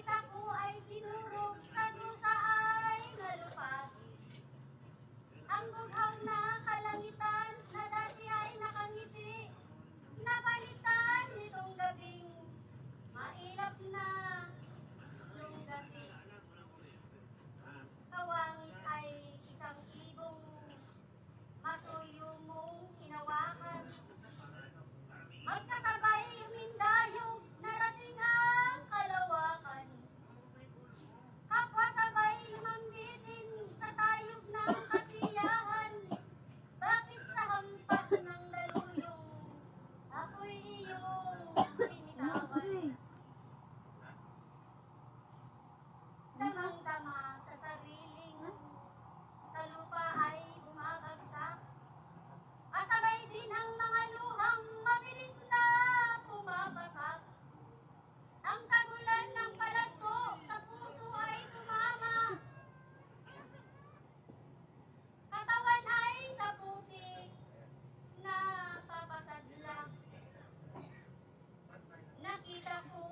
kita ko ay tinurog sa lupa ay sa. nakikita ko